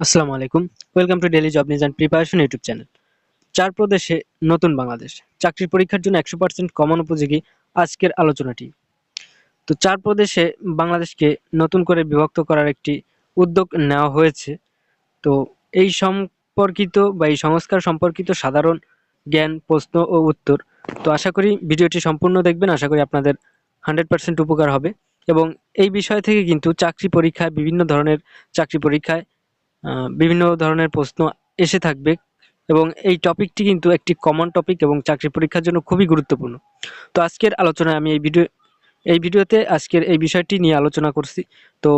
আসসালামু আলাইকুম। Welcome to daily job news and preparation YouTube channel চার প্রদেশে নতুন বাংলাদেশ। চাকরির পরীক্ষার জন্য একশো পার্সেন্ট কমন উপযোগী আজকের আলোচনাটি। তো চার প্রদেশে বাংলাদেশকে নতুন করে বিভক্ত করার একটি উদ্যোগ নেওয়া হয়েছে। তো এই সম্পর্কিত বা এই সংস্কার সম্পর্কিত সাধারণ জ্ঞান, প্রশ্ন ও উত্তর। তো আশা করি ভিডিওটি সম্পূর্ণ দেখবেন। আশা করি আপনাদের হান্ড্রেড পার্সেন্ট উপকার হবে। এবং এই বিষয় থেকে কিন্তু চাকরি পরীক্ষায় বিভিন্ন ধরনের চাকরি পরীক্ষায় বিভিন্ন ধরনের প্রশ্ন এসে থাকবে এবং এই টপিকটি কিন্তু একটি কমন টপিক এবং চাকরি পরীক্ষার জন্য খুবই গুরুত্বপূর্ণ। তো আজকের আলোচনায় আমি এই ভিডিও, এই ভিডিওতে আজকের এই বিষয়টি নিয়ে আলোচনা করছি। তো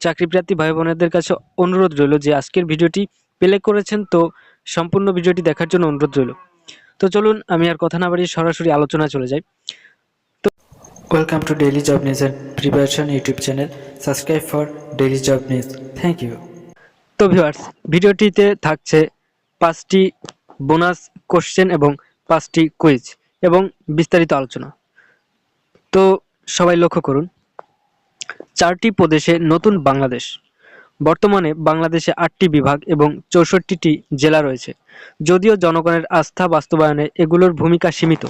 চাকরি প্রার্থী ভাই বোনেদের কাছে অনুরোধ রইল যে আজকের ভিডিওটি প্লে করেছেন তো সম্পূর্ণ ভিডিওটি দেখার জন্য অনুরোধ রইল। তো চলুন, আমি আর কথা না বাড়িয়ে সরাসরি আলোচনা চলে যাই। তো welcome to daily job news preparation YouTube channel subscribe for daily job news thank you তো ভিউয়ার্স ভিডিওটিতে থাকছে পাঁচটি বোনাস কোশ্চেন এবং পাঁচটি কুইজ এবং বিস্তারিত আলোচনা। তো সবাই লক্ষ্য করুন, চারটি প্রদেশে নতুন বাংলাদেশ। বর্তমানে বাংলাদেশে আটটি বিভাগ এবং চৌষট্টিটি জেলা রয়েছে। যদিও জনগণের আস্থা বাস্তবায়নে এগুলোর ভূমিকা সীমিত।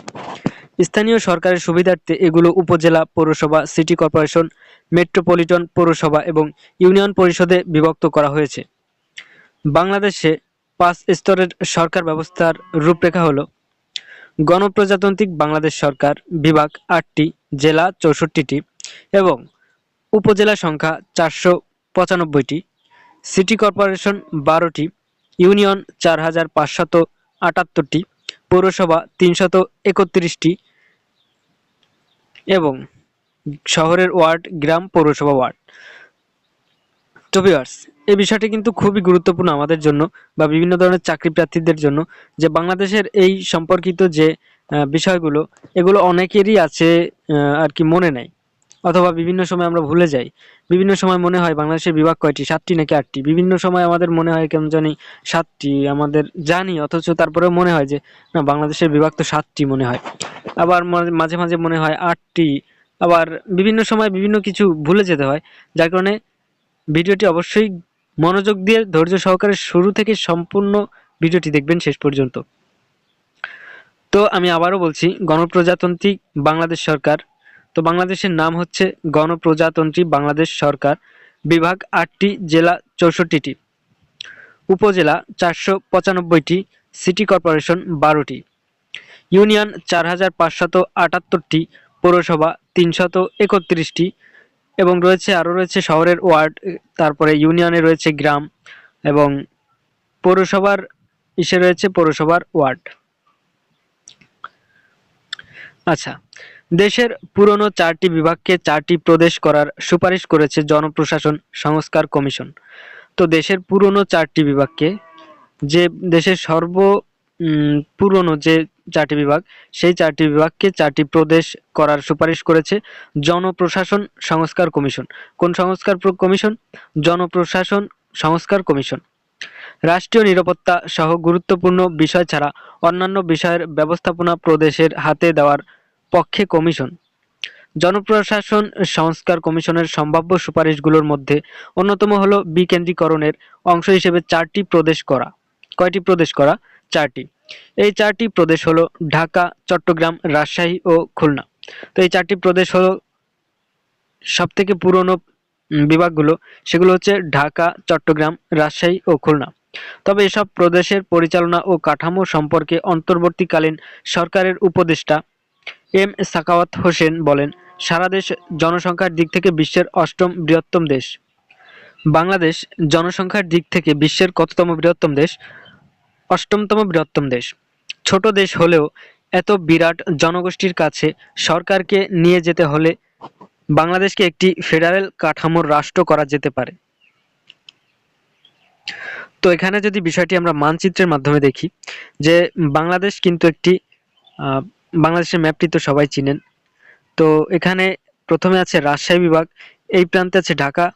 স্থানীয় সরকারের সুবিধার্থে এগুলো উপজেলা পৌরসভা, সিটি কর্পোরেশন, মেট্রোপলিটন পৌরসভা এবং ইউনিয়ন পরিষদে বিভক্ত করা হয়েছে। বাংলাদেশে পাঁচ স্তরের সরকার ব্যবস্থার রূপরেখা হলো গণপ্রজাতান্ত্রিক বাংলাদেশ সরকার বিভাগ আটটি, জেলা চৌষট্টিটি এবং উপজেলা সংখ্যা চারশো পঁচানব্বইটি, সিটি কর্পোরেশন বারোটি, ইউনিয়ন চার হাজার পাঁচশত আটাত্তরটি, পৌরসভা তিনশত একত্রিশটি এবং শহরের ওয়ার্ড, গ্রাম, পৌরসভা ওয়ার্ড। তো এই বিষয়টি কিন্তু খুবই গুরুত্বপূর্ণ আমাদের জন্য বা বিভিন্ন ধরনের চাকরি প্রার্থীদের জন্য যে বাংলাদেশের এই সম্পর্কিত যে বিষয়গুলো, এগুলো অনেকেরই আছে আর কি মনে নাই। অথবা বিভিন্ন সময় আমরা ভুলে যাই। বিভিন্ন সময় মনে হয় বাংলাদেশের বিভাগ কয়টি? সাতটি নাকি আটটি? বিভিন্ন সময় আমাদের মনে হয় কেমন জানি সাতটি, আমাদের জানি, অথচ তারপরেও মনে হয় যে, না, বাংলাদেশের বিভাগ তো সাতটি মনে হয়। আবার মাঝে মাঝে মনে হয় আটটি। আবার বিভিন্ন সময় বিভিন্ন কিছু ভুলে যেতে হয়। যার কারণে ভিডিওটি অবশ্যই মনোযোগ দিয়ে ধৈর্য সহকারে শুরু থেকে সম্পূর্ণ ভিডিওটি দেখবেন শেষ পর্যন্ত। তো আমি আবারও বলছি গণপ্রজাতান্ত্রিক বাংলাদেশ সরকার। তো বাংলাদেশের নাম হচ্ছে গণপ্রজাতন্ত্রী বাংলাদেশ সরকার, বিভাগ আটটি, জেলা চৌষট্টিটি। উপজেলা চারশো পঁচানব্বইটি, সিটি কর্পোরেশন বারোটি। ইউনিয়ন চার হাজার পাঁচশত আটাত্তরটি, পৌরসভা তিনশত একত্রিশটি এবং রয়েছে আরও রয়েছে শহরের ওয়ার্ড, তারপরে ইউনিয়নে রয়েছে গ্রাম এবং পৌরসভার ইসে রয়েছে পৌরসভার ওয়ার্ড। আচ্ছা দেশের পুরনো চারটি বিভাগকে চারটি প্রদেশ করার সুপারিশ করেছে জনপ্রশাসন সংস্কার কমিশন। তো দেশের পুরনো চারটি বিভাগকে, যে দেশের সর্ব পুরনো যে চারটি বিভাগ, সেই চারটি বিভাগকে চারটি প্রদেশ করার সুপারিশ করেছে জনপ্রশাসন সংস্কার কমিশন। কোন সংস্কার কমিশন? জনপ্রশাসন সংস্কার কমিশন। রাষ্ট্রীয় নিরাপত্তা সহ গুরুত্বপূর্ণ বিষয় ছাড়া অন্যান্য বিষয়ের ব্যবস্থাপনা প্রদেশের হাতে দেওয়ার পক্ষে কমিশন। জনপ্রশাসন সংস্কার কমিশনের সম্ভাব্য সুপারিশগুলোর মধ্যে অন্যতম হলো বিকেন্দ্রীকরণের অংশ হিসেবে চারটি প্রদেশ করা। কয়টি প্রদেশ করা? চারটি। এই চারটি প্রদেশ হলো ঢাকা, চট্টগ্রাম, রাজশাহী ও খুলনা। তো এই চারটি প্রদেশ হলো সব থেকে পুরনো বিভাগগুলো। সেগুলো হচ্ছে ঢাকা, চট্টগ্রাম, রাজশাহী ও খুলনা। তবে এসব প্রদেশের পরিচালনা ও কাঠামো সম্পর্কে অন্তর্বর্তীকালীন সরকারের উপদেষ্টা এম সাকাওয়াত হোসেন বলেন, সারা দেশ জনসংখ্যার দিক থেকে বিশ্বের অষ্টম বৃহত্তম দেশ। বাংলাদেশ জনসংখ্যার দিক থেকে বিশ্বের কততম বৃহত্তম দেশ? অষ্টমতম বৃহত্তম দেশ। ছোট দেশ হলেও এত বিরাট জনগোষ্ঠীর কাছে সরকারকে নিয়ে যেতে হলে বাংলাদেশকে একটি ফেডারেল কাঠামোর রাষ্ট্র করা যেতে পারে। তো এখানে যদি বিষয়টি আমরা মানচিত্রের মাধ্যমে দেখি, যে বাংলাদেশ কিন্তু একটি বাংলাদেশের ম্যাপটি তো সবাই চিনেন। তো এখানে প্রথমে আছে রাজশাহী বিভাগ, এই প্রান্তে আছে ঢাকা,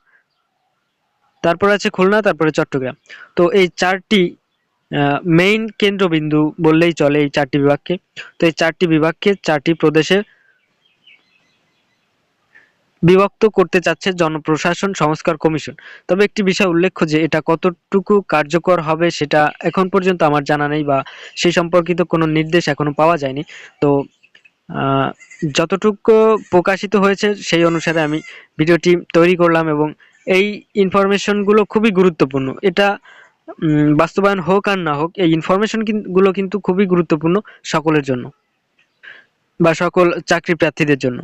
তারপরে আছে খুলনা, তারপরে চট্টগ্রাম। তো এই চারটি মেইন কেন্দ্রবিন্দু বললেই চলে এই চারটি বিভাগকে। তো এই চারটি বিভাগকে চারটি প্রদেশে বিভক্ত করতে চাচ্ছে জনপ্রশাসন সংস্কার কমিশন। তবে একটি বিষয় উল্লেখ্য যে এটা কতটুকু কার্যকর হবে সেটা এখন পর্যন্ত আমার জানা নেই বা সেই সম্পর্কিত কোনো নির্দেশ এখনও পাওয়া যায়নি। তো যতটুকু প্রকাশিত হয়েছে সেই অনুসারে আমি ভিডিওটি তৈরি করলাম এবং এই ইনফরমেশনগুলো খুবই গুরুত্বপূর্ণ। এটা বাস্তবায়ন হোক আর না হোক, এই ইনফরমেশনগুলো কিন্তু খুবই গুরুত্বপূর্ণ সকলের জন্য বা সকল চাকরি প্রার্থীদের জন্য।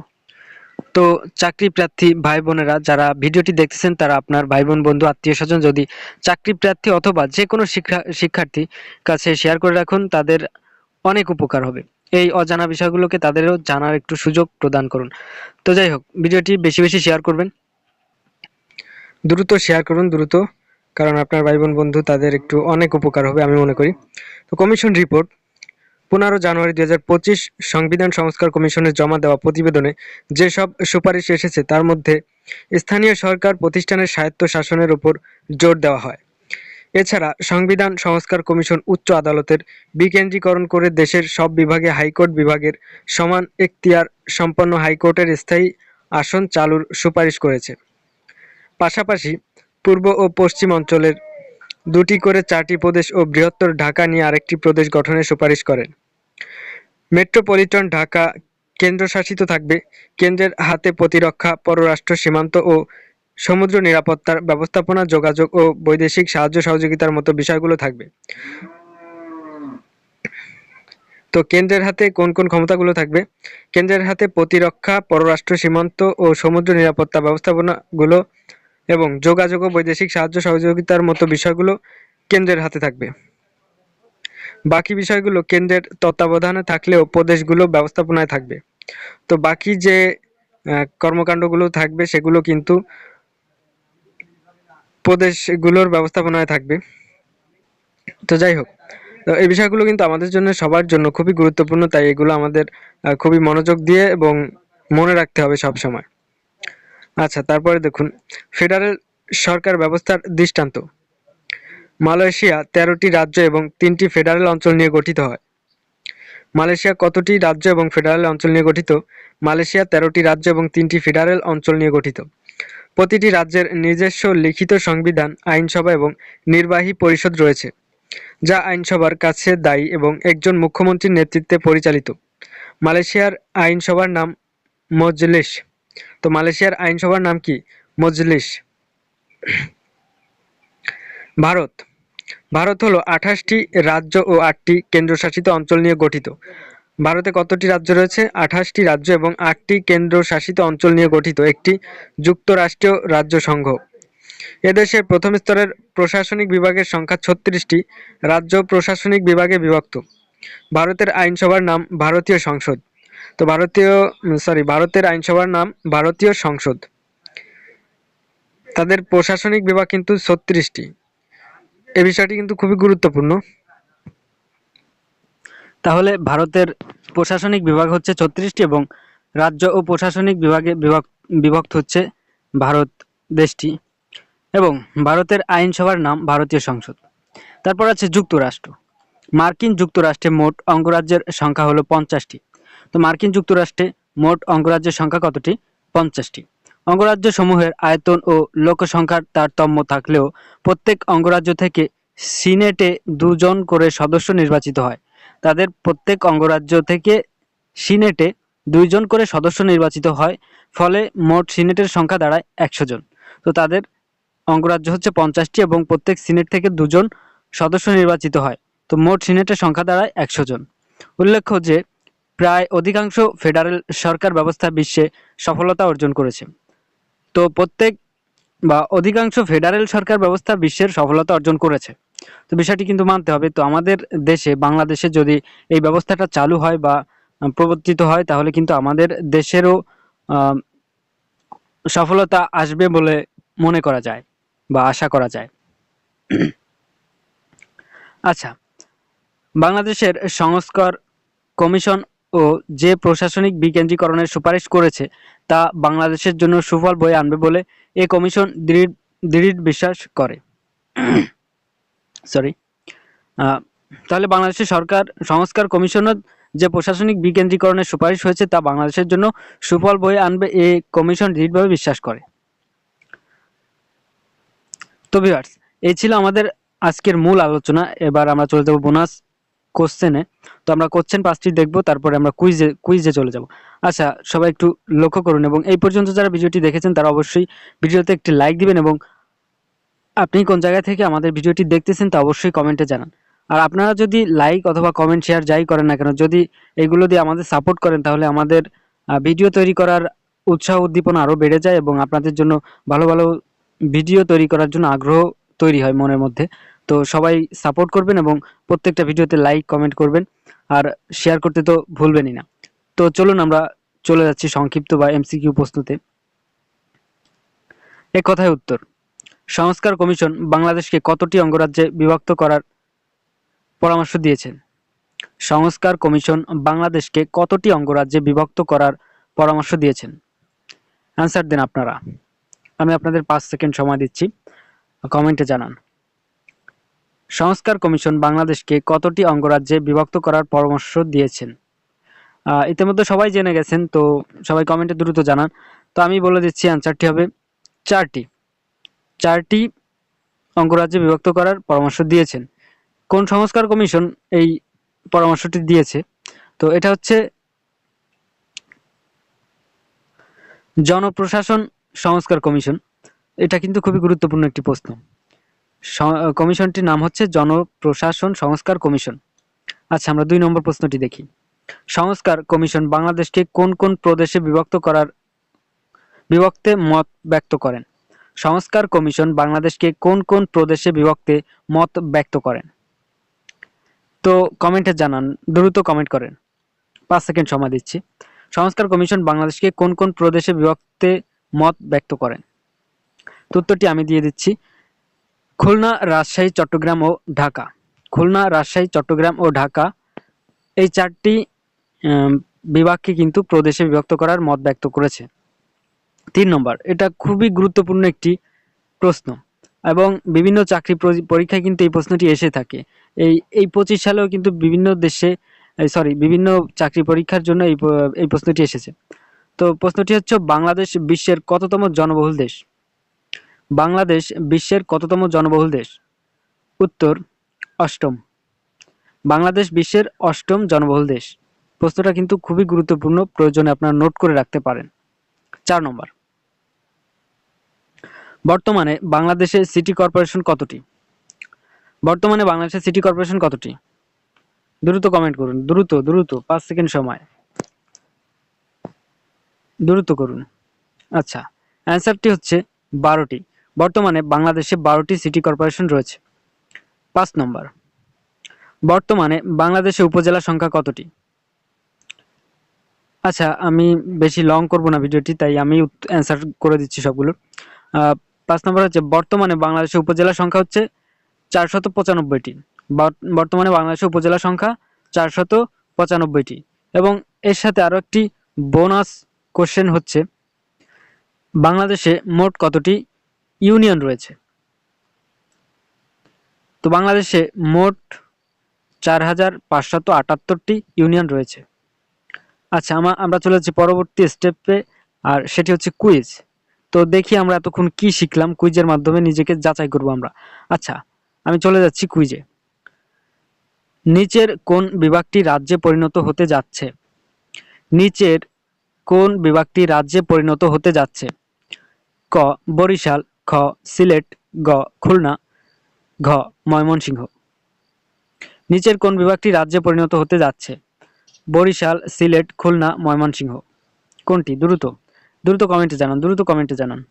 তো চাকরি প্রার্থী ভাই বোনেরা, যারা ভিডিওটি দেখতেছেন, তারা আপনার ভাই বোন, বন্ধু, আত্মীয় স্বজন যদি চাকরি প্রার্থী অথবা যে কোনো শিক্ষা শিক্ষার্থী কাছে শেয়ার করে রাখুন, তাদের অনেক উপকার হবে। এই অজানা বিষয়গুলোকে তাদেরও জানার একটু সুযোগ প্রদান করুন। তো যাই হোক, ভিডিওটি বেশি বেশি শেয়ার করবেন। দ্রুত শেয়ার করুন, দ্রুত কারণ আপনার ভাই বোন বন্ধু তাদের একটু অনেক উপকার হবে আমি মনে করি। তো কমিশন রিপোর্ট, পনেরো জানুয়ারি দুই হাজার পঁচিশ সংবিধান সংস্কার কমিশনের জমা দেওয়া প্রতিবেদনে যেসব সুপারিশ এসেছে তার মধ্যে স্থানীয় সরকার প্রতিষ্ঠানের স্বায়ত্ত শাসনের উপর জোর দেওয়া হয়। এছাড়া সংবিধান সংস্কার কমিশন উচ্চ আদালতের বিকেন্দ্রীকরণ করে দেশের সব বিভাগে হাইকোর্ট বিভাগের সমান এখতিয়ার সম্পন্ন হাইকোর্টের স্থায়ী আসন চালুর সুপারিশ করেছে। পাশাপাশি পূর্ব ও পশ্চিম অঞ্চলের দুটি করে চারটি প্রদেশ ও বৃহত্তর ঢাকা নিয়ে আরেকটি প্রদেশ গঠনের সুপারিশ করেন। মেট্রোপলিটন ঢাকা কেন্দ্রশাসিত থাকবে। কেন্দ্রের হাতে প্রতিরক্ষা, পররাষ্ট্র, সীমান্ত ও সমুদ্র নিরাপত্তার ব্যবস্থাপনা, যোগাযোগ ও বৈদেশিক সাহায্য সহযোগিতার মতো বিষয়গুলো থাকবে। তো কেন্দ্রের হাতে কোন কোন ক্ষমতাগুলো থাকবে? কেন্দ্রের হাতে প্রতিরক্ষা, পররাষ্ট্র, সীমান্ত ও সমুদ্র নিরাপত্তা ব্যবস্থাপনাগুলো এবং যোগাযোগ ও বৈদেশিক সাহায্য সহযোগিতার মতো বিষয়গুলো কেন্দ্রের হাতে থাকবে। বাকি বিষয়গুলো কেন্দ্রের তত্ত্বাবধানে থাকলেও প্রদেশগুলো ব্যবস্থাপনায় থাকবে। তো বাকি যে কর্মকাণ্ডগুলো থাকবে সেগুলো কিন্তু প্রদেশগুলোর ব্যবস্থাপনায় থাকবে। তো যাই হোক এই বিষয়গুলো কিন্তু আমাদের জন্য সবার জন্য খুবই গুরুত্বপূর্ণ, তাই এগুলো আমাদের খুবই মনোযোগ দিয়ে এবং মনে রাখতে হবে সব সময় আচ্ছা তারপরে দেখুন। ফেডারেল সরকার ব্যবস্থার দৃষ্টান্ত। মালয়েশিয়া তেরোটি রাজ্য এবং তিনটি ফেডারেল অঞ্চল নিয়ে গঠিত হয়। মালয়েশিয়া কতটি রাজ্য এবং ফেডারেল অঞ্চল নিয়ে গঠিত? মালয়েশিয়া তেরোটি রাজ্য এবং তিনটি ফেডারেল অঞ্চল নিয়ে গঠিত। প্রতিটি রাজ্যের নিজস্ব লিখিত সংবিধান, আইনসভা এবং নির্বাহী পরিষদ রয়েছে, যা আইনসভার কাছে দায়ী এবং একজন মুখ্যমন্ত্রীর নেতৃত্বে পরিচালিত। মালয়েশিয়ার আইনসভার নাম মজলিস তো মালয়েশিয়ার আইনসভার নাম কি? মজলিস। ভারত। ভারত হলো আঠাশটি রাজ্য ও আটটি কেন্দ্রশাসিত অঞ্চল নিয়ে গঠিত। ভারতে কতটি রাজ্য রয়েছে? আঠাশটি রাজ্য এবং আটটি কেন্দ্রশাসিত অঞ্চল নিয়ে গঠিত। একটি যুক্তরাষ্ট্রীয় রাজ্য সংঘ। এদেশের প্রথম স্তরের প্রশাসনিক বিভাগের সংখ্যা ছত্রিশটি। রাজ্য প্রশাসনিক বিভাগে বিভক্ত। ভারতের আইনসভার নাম ভারতীয় সংসদ। তো ভারতীয় সরি ভারতের আইনসভার নাম ভারতীয় সংসদ। তাদের প্রশাসনিক বিভাগ কিন্তু ছত্রিশটি। এ বিষয়টি কিন্তু খুবই গুরুত্বপূর্ণ। তাহলে ভারতের প্রশাসনিক বিভাগ হচ্ছে ছত্রিশটি এবং রাজ্য ও প্রশাসনিক বিভাগে, বিভক্ত হচ্ছে ভারত দেশটি এবং ভারতের আইনসভার নাম ভারতীয় সংসদ। তারপর আছে যুক্তরাষ্ট্র। মার্কিন যুক্তরাষ্ট্রে মোট অঙ্গরাজ্যের সংখ্যা হলো পঞ্চাশটি। তো মার্কিন যুক্তরাষ্ট্রে মোট অঙ্গরাজ্যের সংখ্যা কতটি? পঞ্চাশটি। অঙ্গরাজ্য সমূহের আয়তন ও লোকসংখ্যার তারতম্য থাকলেও প্রত্যেক অঙ্গরাজ্য থেকে সিনেটে দুজন করে সদস্য নির্বাচিত হয়। তাদের প্রত্যেক অঙ্গরাজ্য থেকে সিনেটে দুইজন করে সদস্য নির্বাচিত হয়, ফলে মোট সিনেটের সংখ্যা দাঁড়ায় একশো জন। তো তাদের অঙ্গরাজ্য হচ্ছে পঞ্চাশটি এবং প্রত্যেক সিনেট থেকে দুজন সদস্য নির্বাচিত হয়। তো মোট সিনেটের সংখ্যা দাঁড়ায় একশো জন। উল্লেখ্য যে প্রায় অধিকাংশ ফেডারেল সরকার ব্যবস্থা বিশ্বে সফলতা অর্জন করেছে। তো প্রত্যেক বা অধিকাংশ ফেডারেল সরকার ব্যবস্থা বিশ্বের সফলতা অর্জন করেছে। তো বিষয়টি কিন্তু মানতে হবে। তো আমাদের দেশে, বাংলাদেশে যদি এই ব্যবস্থাটা চালু হয় বা প্রবর্তিত হয়, তাহলে কিন্তু আমাদের দেশেরও সফলতা আসবে বলে মনে করা যায় বা আশা করা যায়। আচ্ছা বাংলাদেশের সংস্কার কমিশন ও যে প্রশাসনিক বিকেন্দ্রীকরণের সুপারিশ করেছে, তা বাংলাদেশের জন্য সুফল বয়ে আনবে বলে এ কমিশন দৃঢ় দৃঢ় বিশ্বাস করে। সরি তাহলে বাংলাদেশের সরকার, সংস্কার কমিশনও যে প্রশাসনিক বিকেন্দ্রীকরণের সুপারিশ হয়েছে, তা বাংলাদেশের জন্য সুফল বয়ে আনবে এ কমিশন দৃঢ়ভাবে বিশ্বাস করে। তো ভিউয়ার্স এই ছিল আমাদের আজকের মূল আলোচনা। এবার আমরা চলে যাব বোনাস কোশ্চেনে তো আমরা কোশ্চেন পাঁচটি দেখব, তারপরে আমরা কুইজে কুইজে চলে যাব। আচ্ছা সবাই একটু লক্ষ্য করুন এবং এই পর্যন্ত যারা ভিডিওটি দেখেছেন, তারা অবশ্যই ভিডিওতে একটি লাইক দিবেন এবং আপনি কোন জায়গা থেকে আমাদের ভিডিওটি দেখতেছেন, তা অবশ্যই কমেন্টে জানান। আর আপনারা যদি লাইক অথবা কমেন্ট শেয়ার যাই করেন না কেন, যদি এগুলো দিয়ে আমাদের সাপোর্ট করেন, তাহলে আমাদের ভিডিও তৈরি করার উৎসাহ উদ্দীপনা আরও বেড়ে যায় এবং আপনাদের জন্য ভালো ভালো ভিডিও তৈরি করার জন্য আগ্রহ তৈরি হয় মনের মধ্যে। তো সবাই সাপোর্ট করবেন এবং প্রত্যেকটা ভিডিওতে লাইক কমেন্ট করবেন। আর শেয়ার করতে তো ভুলবেনই না। তো চলুন আমরা চলে যাচ্ছি সংক্ষিপ্ত বা এমসিকিউ প্রশ্নতে। এক কথায় উত্তর। সংস্কার কমিশন বাংলাদেশকে কতটি অঙ্গরাজ্যে বিভক্ত করার পরামর্শ দিয়েছেন সংস্কার কমিশন বাংলাদেশকে কতটি অঙ্গরাজ্যে বিভক্ত করার পরামর্শ দিয়েছেন? অ্যান্সার দেন আপনারা। আমি আপনাদের পাঁচ সেকেন্ড সময় দিচ্ছি। কমেন্টে জানান। সংস্কার কমিশন বাংলাদেশকে কতটি অঙ্গরাজ্যে বিভক্ত করার পরামর্শ দিয়েছেন? ইতিমধ্যে সবাই জেনে গেছেন, তো সবাই কমেন্টে দ্রুত জানান। তো আমি বলে দিচ্ছি অ্যান্সারটি হবে চারটি। চারটি অঙ্গরাজ্যে বিভক্ত করার পরামর্শ দিয়েছেন। কোন সংস্কার কমিশন এই পরামর্শটি দিয়েছে? তো এটা হচ্ছে জনপ্রশাসন সংস্কার কমিশন। এটা কিন্তু খুবই গুরুত্বপূর্ণ একটি প্রশ্ন। কমিশনটির নাম হচ্ছে জনপ্রশাসন সংস্কার কমিশন। আচ্ছা আমরা দুই নম্বর প্রশ্নটি দেখি। সংস্কার কমিশন বাংলাদেশকে কোন কোন প্রদেশে বিভক্ত করার, বিভক্তে মত ব্যক্ত করেন? সংস্কার কমিশন বাংলাদেশকে কোন কোন প্রদেশে বিভক্তে মত ব্যক্ত করেন? তো কমেন্টে জানান, দ্রুত কমেন্ট করেন। পাঁচ সেকেন্ড সময় দিচ্ছি। সংস্কার কমিশন বাংলাদেশকে কোন কোন প্রদেশে বিভক্তে মত ব্যক্ত করেন? উত্তরটি আমি দিয়ে দিচ্ছি। খুলনা, রাজশাহী, চট্টগ্রাম ও ঢাকা। খুলনা, রাজশাহী, চট্টগ্রাম ও ঢাকা এই চারটি বিভাগকে কিন্তু প্রদেশে বিভক্ত করার মত ব্যক্ত করেছে। তিন নম্বর, এটা খুবই গুরুত্বপূর্ণ একটি প্রশ্ন এবং বিভিন্ন চাকরি পরীক্ষায় কিন্তু এই প্রশ্নটি এসে থাকে। এই এই পঁচিশ সালেও কিন্তু বিভিন্ন দেশে সরি, বিভিন্ন চাকরি পরীক্ষার জন্য এই এই প্রশ্নটি এসেছে। তো প্রশ্নটি হচ্ছে, বাংলাদেশ বিশ্বের কততম জনবহুল দেশ? বাংলাদেশ বিশ্বের কততম জনবহুল দেশ? উত্তর, অষ্টম। বাংলাদেশ বিশ্বের অষ্টম জনবহুল দেশ। প্রশ্নটা কিন্তু খুবই গুরুত্বপূর্ণ, প্রয়োজনে আপনারা নোট করে রাখতে পারেন। চার নম্বর। বর্তমানে বাংলাদেশের সিটি কর্পোরেশন কতটি? বর্তমানে বাংলাদেশের সিটি কর্পোরেশন কতটি? দ্রুত কমেন্ট করুন। দ্রুত দ্রুত, পাঁচ সেকেন্ড সময়। দ্রুত করুন। আচ্ছা অ্যান্সারটি হচ্ছে বারোটি। বর্তমানে বাংলাদেশে বারোটি সিটি কর্পোরেশন রয়েছে। পাঁচ নম্বর। বর্তমানে বাংলাদেশে উপজেলা সংখ্যা কতটি? আচ্ছা আমি বেশি লং করব না ভিডিওটি, তাই আমি অ্যান্সার করে দিচ্ছি সবগুলো। পাঁচ নম্বর হচ্ছে, বর্তমানে বাংলাদেশে উপজেলা সংখ্যা হচ্ছে চারশত পঁচানব্বইটি। বর্তমানে বাংলাদেশের উপজেলা সংখ্যা চারশত পঁচানব্বইটি। এবং এর সাথে আরও একটি বোনাস কোশ্চেন হচ্ছে, বাংলাদেশে মোট কতটি ইউনিয়ন রয়েছে। তো বাংলাদেশে মোট চার হাজার পাঁচশত আটাত্তরটি ইউনিয়ন রয়েছে। আচ্ছা আমা, আমরা চলে যাচ্ছি পরবর্তী স্টেপে আর সেটি হচ্ছে কুইজ তো দেখি আমরা এতক্ষণ কি শিখলাম কুইজের মাধ্যমে নিজেকে যাচাই করব আমরা। আচ্ছা আমি চলে যাচ্ছি কুইজে নিচের কোন বিভাগটি রাজ্যে পরিণত হতে যাচ্ছে? নিচের কোন বিভাগটি রাজ্যে পরিণত হতে যাচ্ছে? ক, বরিশাল খ, সিলেট, গ, খুলনা, ঘ, ময়মনসিংহ। নিচের কোন বিভাগটি রাজ্যে পরিণত হতে যাচ্ছে? বরিশাল, সিলেট, খুলনা, ময়মনসিংহ। কোনটি? দ্রুত। দ্রুত কমেন্টে জানান, দ্রুত কমেন্টে জানান।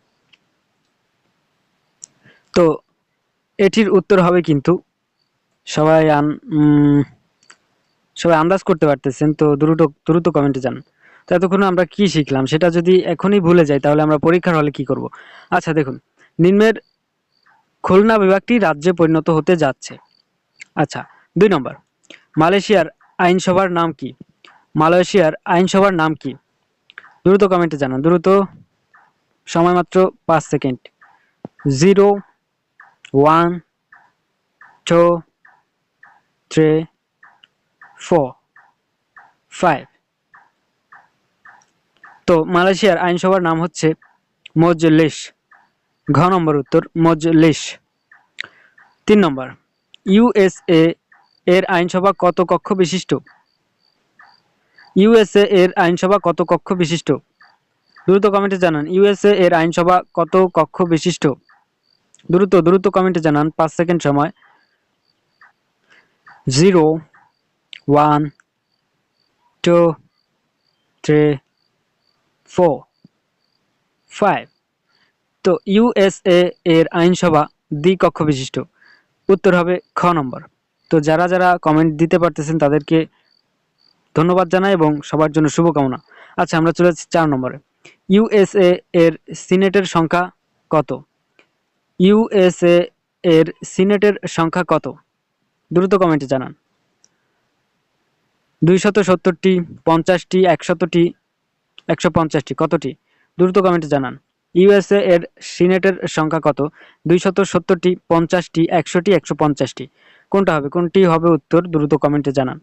তো, এটির উত্তর হবে কিন্তু সবাই আন সবাই আন্দাজ করতে পারতেছেন, তো দ্রুত দ্রুত কমেন্টে জানান। তো এতক্ষণ আমরা কি শিখলাম? সেটা যদি এখনই ভুলে যাই, তাহলে আমরা পরীক্ষার হলে কি করব? আচ্ছা দেখুন। নিম্নের খুলনা বিভাগটি রাজ্যে পরিণত হতে যাচ্ছে। আচ্ছা দুই নম্বর। মালয়েশিয়ার আইনসভার নাম কি? মালয়েশিয়ার আইনসভার নাম কি? দ্রুত কমেন্টে জানান। দ্রুত, সময় মাত্র পাঁচ second. Zero, one, two, three, four, five. তো মালয়েশিয়ার আইনসভার নাম হচ্ছে মজলিস। ঘ নম্বর উত্তর, মজলিস। তিন নম্বর ইউএসএ এর আইনসভা কত কক্ষ বিশিষ্ট? ইউএসএ এর আইনসভা কত কক্ষ বিশিষ্ট? দ্রুত কমেন্টে জানান ইউএসএ এর আইনসভা কত কক্ষ বিশিষ্ট? দ্রুত দ্রুত কমেন্টে জানান, পাঁচ সেকেন্ড সময়। Zero, one, two, three, four, five. তো ইউএসএ এর আইনসভা দ্বিকক্ষ বিশিষ্ট। উত্তর হবে খ নম্বর। তো যারা যারা কমেন্ট দিতে পারতেছেন তাদেরকে ধন্যবাদ জানাই এবং সবার জন্য শুভকামনা। আচ্ছা আমরা চলে যাচ্ছি চার নম্বরে। ইউএসএ এর সিনেটের সংখ্যা কত? ইউএসএ এর সিনেটের সংখ্যা কত? দ্রুত কমেন্টে জানান। দুইশত সত্তরটি, পঞ্চাশটি, একশতটি একশো পঞ্চাশটি কতটি? দ্রুত কমেন্টে জানান। ইউএসএ এর সিনেটের সংখ্যা কত? দুইশত সত্তরটি, পঞ্চাশটি, একশোটি, একশো পঞ্চাশটি। কোনটা হবে? কোনটি হবে উত্তর? দ্রুত কমেন্টে জানান।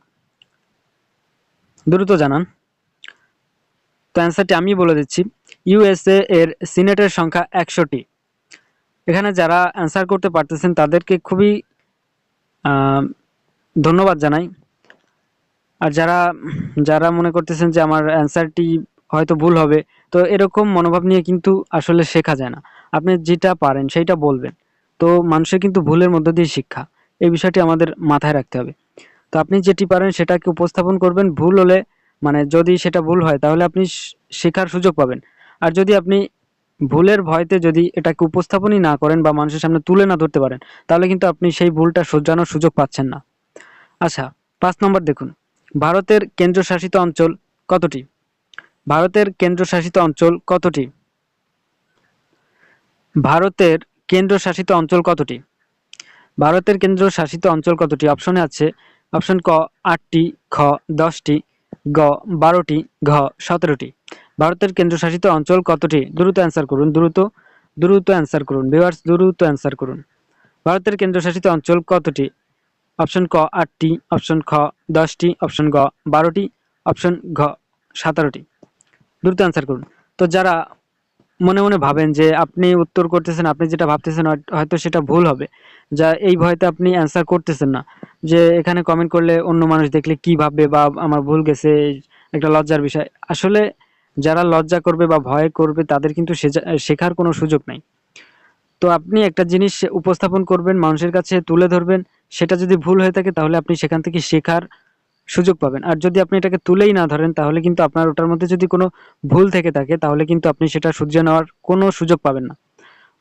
দ্রুত জানান। তো অ্যান্সারটি আমি বলে দিচ্ছি। ইউএসএ এর সিনেটের সংখ্যা একশোটি। এখানে যারা অ্যান্সার করতে পারতেছেন, তাদেরকে খুবই ধন্যবাদ জানাই। আর যারা যারা মনে করতেছেন যে আমার অ্যান্সারটি হয়তো ভুল হবে তো এরকম মনোভাব নিয়ে কিন্তু আসলে শেখা যায় না। আপনি যেটা পারেন সেইটা বলবেন। তো মানুষের কিন্তু ভুলের মধ্য দিয়ে শিক্ষা, এই বিষয়টি আমাদের মাথায় রাখতে হবে। তো আপনি যেটি পারেন সেটাকে উপস্থাপন করবেন। ভুল হলে মানে যদি সেটা ভুল হয় তাহলে আপনি শেখার সুযোগ পাবেন। আর যদি আপনি ভুলের ভয়তে যদি এটাকে উপস্থাপনই না করেন বা মানুষের সামনে তুলে না ধরতে পারেন, তাহলে কিন্তু আপনি সেই ভুলটা শোধরানোর সুযোগ পাচ্ছেন না। আচ্ছা পাঁচ নম্বর দেখুন। ভারতের কেন্দ্রশাসিত অঞ্চল কতটি? ভারতের কেন্দ্রশাসিত অঞ্চল কতটি? ভারতের কেন্দ্রশাসিত অঞ্চল কতটি? ভারতের কেন্দ্রশাসিত অঞ্চল কতটি? অপশনে আছে, অপশন ক, আটটি, খ, দশটি, গ, বারোটি, ঘ, সতেরোটি। ভারতের কেন্দ্রশাসিত অঞ্চল কতটি? দ্রুত অ্যান্সার করুন, দ্রুত দ্রুত অ্যান্সার করুন, ভিউয়ার্স, দ্রুত অ্যান্সার করুন। ভারতের কেন্দ্রশাসিত অঞ্চল কতটি? অপশন ক, আটটি, অপশন খ, দশটি, অপশন গ, বারোটি, অপশন ঘ, সতেরোটি। দ্রুত অ্যান্সার করুন। তো যারা মনে মনে ভাবেন যে আপনি উত্তর করতেছেন, আপনি যেটা ভাবতেছেন হয়তো সেটা ভুল হবে। যা এই ভয়তে আপনি অ্যান্সার করতেছেন না। যে এখানে কমেন্ট করলে অন্য মানুষ দেখলে কি ভাববে বা আমার ভুল গেছে, একটা লজ্জার বিষয়। আসলে যারা লজ্জা করবে বা ভয় করবে তাদের কিন্তু শেখার কোনো সুযোগ নাই। তো আপনি একটা জিনিস উপস্থাপন করবেন, মানুষের কাছে তুলে ধরবেন, সেটা যদি ভুল হয়ে থাকে তাহলে আপনি সেখান থেকে শেখার সুযোগ পাবেন। আর যদি আপনি এটাকে তুলেই না ধরেন, তাহলে কিন্তু আপনার ওটার মধ্যে যদি কোনো ভুল থেকে থাকে, তাহলে কিন্তু আপনি সেটা সূর্য নেওয়ার কোনো সুযোগ পাবেন না।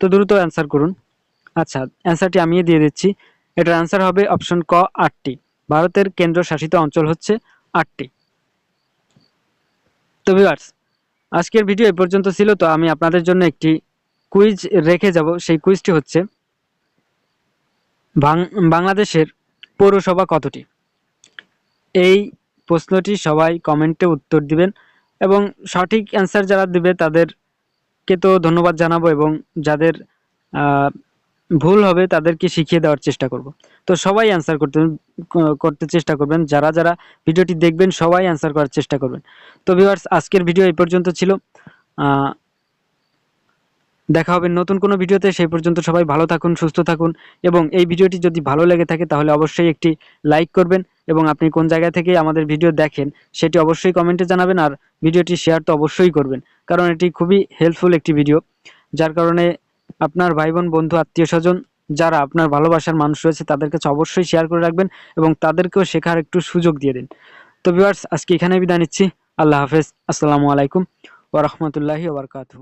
তো দ্রুত অ্যান্সার করুন। আচ্ছা অ্যান্সারটি আমি দিয়ে দিচ্ছি। এটার অ্যান্সার হবে অপশন ক, আটটি। ভারতের কেন্দ্র শাসিত অঞ্চল হচ্ছে আটটি। তো ভিউয়ার্স আজকের ভিডিও এ পর্যন্ত ছিল, তো আমি আপনাদের জন্য একটি কুইজ রেখে যাব। সেই কুইজটি হচ্ছে বাংলাদেশের পৌরসভা কতটি? এই প্রশ্নটি সবাই কমেন্টে উত্তর দিবেন এবং সঠিক অ্যান্সার যারা দিবে তাদেরকে তো ধন্যবাদ জানাব এবং যাদের ভুল হবে তাদেরকে শিখিয়ে দেওয়ার চেষ্টা করব। তো সবাই অ্যান্সার করতে করতে চেষ্টা করবেন। যারা যারা ভিডিওটি দেখবেন সবাই অ্যান্সার করার চেষ্টা করবেন। তো ভিউয়ার্স, আজকের ভিডিও এই পর্যন্ত ছিল। দেখা হবে নতুন কোনো ভিডিওতে। সেই পর্যন্ত সবাই ভালো থাকুন, সুস্থ থাকুন এবং এই ভিডিওটি যদি ভালো লেগে থাকে তাহলে অবশ্যই একটি লাইক করবেন। এবং আপনি কোন জায়গা থেকে আমাদের ভিডিও দেখেন, সেটি অবশ্যই কমেন্টে জানাবেন আর ভিডিওটি শেয়ার তো অবশ্যই করবেন। কারণ এটি খুবই হেল্পফুল একটি ভিডিও যার কারণে আপনার ভাই বোন বন্ধু, আত্মীয় স্বজন যারা আপনার ভালোবাসার মানুষ রয়েছে, তাদের কাছে অবশ্যই শেয়ার করে রাখবেন এবং তাদেরকেও শেখার একটু সুযোগ দিয়ে দিন। তো ভিউয়ার্স আজকে এখানে বিদায় নিচ্ছি। আল্লাহ হাফেজ। আসসালামু আলাইকুম ওরহমতুল্লাহি ওবরকাতু